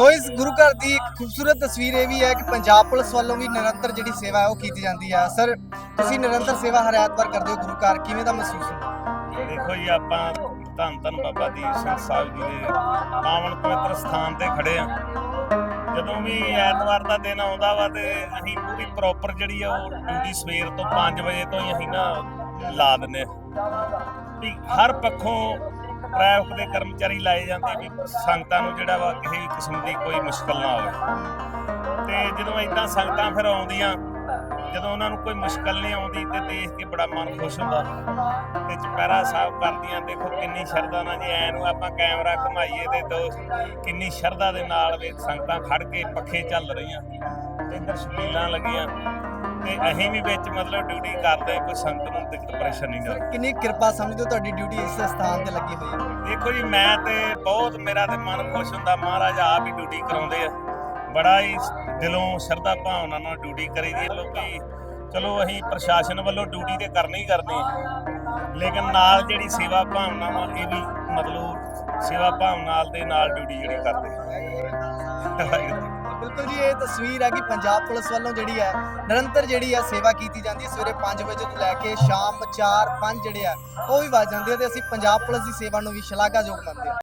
ਸੋ ਇਸ ਗੁਰੂ ਘਰ ਦੀ ਇੱਕ ਖੂਬਸੂਰਤ ਤਸਵੀਰ ਇਹ ਵੀ ਹੈ ਕਿ ਪੰਜਾਬ ਪੁਲਿਸ ਵੱਲੋਂ ਵੀ ਨਿਰੰਤਰ ਜਿਹੜੀ ਸੇਵਾ ਹੈ ਉਹ ਕੀਤੀ ਜਾਂਦੀ ਹੈ। ਸਰ, ਤੁਸੀਂ ਨਿਰੰਤਰ ਸੇਵਾ ਹਰ ਐਤਵਾਰ ਕਰਦੇ ਹੋ ਗੁਰੂ ਘਰ, ਕਿਵੇਂ ਦਾ ਮਹਿਸੂਸ ਹੁੰਦਾ? ਦੇਖੋ ਜੀ, ਆਪਾਂ ਧੰਨ ਧੰਨ ਬਾਬਾ ਦੀਪ ਸਿੰਘ ਸਾਹਿਬ ਜੀ ਦੇ ਪਾਵਨ ਪਵਿੱਤਰ ਸਥਾਨ ਤੇ ਖੜੇ ਆ ਜਦੋਂ ਵੀ ਐਤਵਾਰ ਦਾ ਦਿਨ ਆਉਂਦਾ ਵਾ ਤੇ ਅਸੀਂ ਪੂਰੀ ਪ੍ਰੋਪਰ ਜਿਹੜੀ ਆ ਉਹ ਡਿਊਟੀ ਸਵੇਰ ਤੋਂ 5 ਵਜੇ ਤੋਂ ਹੀ ਅਸੀਂ ਨਾ ਲਾ ਦਿੰਨੇ ਆ ਵੀ ਹਰ ਪੱਖੋਂ ਟ੍ਰੈਫਿਕ ਦੇ ਕਰਮਚਾਰੀ ਲਾਏ ਜਾਂਦੇ ਵੀ ਸੰਗਤਾਂ ਨੂੰ ਜਿਹੜਾ ਵਾ ਕਿਸੇ ਕਿਸਮ ਦੀ ਕੋਈ ਮੁਸ਼ਕਲ ਨਾ ਆਵੇ ਤੇ ਜਦੋਂ ਇਦਾਂ ਸੰਗਤਾਂ ਫਿਰ ਆਉਂਦੀਆਂ, ਜਦੋਂ ਉਹਨਾਂ ਨੂੰ ਕੋਈ ਮੁਸ਼ਕਲ ਨਹੀਂ ਆਉਂਦੀ ਤੇ ਦੇਖ ਕੇ ਬੜਾ ਮਨ ਖੁਸ਼ ਹੁੰਦਾ। ਤੇ ਚੁਪਹਿਰਾ ਸਾਹਿਬ ਕਰਦੀਆਂ, ਦੇਖੋ ਕਿੰਨੀ ਸ਼ਰਧਾ ਨਾਲ ਜੀ, ਐ ਨੂੰ ਆਪਾਂ ਕੈਮਰਾ ਘੁਮਾਈਏ ਤੇ ਦੋ, ਕਿੰਨੀ ਸ਼ਰਧਾ ਦੇ ਨਾਲ ਵੇ ਸੰਗਤਾਂ ਖੜ ਕੇ ਪੱਖੇ ਚੱਲ ਰਹੀਆਂ। ਤੇ ਇੱਧਰ ਲੱਗੀਆਂ। ਤੇ ਅਸੀਂ ਵੀ ਵਿੱਚ ਮਤਲਬ ਡਿਊਟੀ ਕਰਦੇ ਕੋਈ ਸੰਗਤ ਨੂੰ ਦਿੱਕਤ ਪਰੇਸ਼ਾਨੀ ਨਹੀਂ ਆਉਂਦੀ ਕਿੰਨੀ ਕਿਰਪਾ ਸਮਝਦੇ ਹੋ ਤੁਹਾਡੀ ਡਿਊਟੀ ਇਸ ਸਥਾਨ ਤੇ ਲੱਗੀ ਹੋਈ ਹੈ। ਦੇਖੋ ਜੀ ਮੈਂ ਤੇ ਬਹੁਤ ਮੇਰਾ ਤੇ ਮਨ ਖੁਸ਼ ਹੁੰਦਾ ਮਹਾਰਾਜ ਆਪ ਹੀ ਡਿਊਟੀ ਕਰਾਉਂਦੇ ਆ। ਬੜਾ ਹੀ ਦਿਲੋਂ ਸ਼ਰਧਾ ਭਾਵਨਾ ਨਾਲ ਡਿਊਟੀ ਕਰੀਦੀ ਹੈ ਲੋਕੀ। ਚਲੋ ਅਸੀਂ ਪ੍ਰਸ਼ਾਸਨ ਵੱਲੋਂ ਡਿਊਟੀ ਤੇ ਕਰਨੀ ਹੀ ਕਰਨੀ ਹੈ ਲੇਕਿਨ ਨਾਲ ਜਿਹੜੀ ਸੇਵਾ ਭਾਵਨਾ ਵਾ ਇਹ ਵੀ ਮਤਲਬ ਸੇਵਾ ਭਾਵਨਾ ਦੇ ਨਾਲ ਡਿਊਟੀ ਜਿਹੜੀ ਕਰਦੇ ਬਿਲਕੁਲ ਜੀ, ਇਹ ਤਸਵੀਰ ਹੈ ਕਿ ਪੰਜਾਬ ਪੁਲਿਸ ਵੱਲੋਂ ਜਿਹੜੀ ਹੈ, ਨਿਰੰਤਰ ਜਿਹੜੀ ਹੈ ਸੇਵਾ ਕੀਤੀ ਜਾਂਦੀ ਹੈ। ਸਵੇਰੇ 5 ਵਜੇ ਤੋਂ ਲੈ ਕੇ ਸ਼ਾਮ 4 5 ਜਿਹੜੇ ਆ ਉਹ ਵੀ ਵੱਜ ਜਾਂਦੇ ਆ ਤੇ ਅਸੀਂ ਪੰਜਾਬ ਪੁਲਿਸ ਦੀ ਸੇਵਾ ਨੂੰ ਵੀ ਸ਼ਲਾਘਾਯੋਗ ਮੰਨਦੇ ਹਾਂ।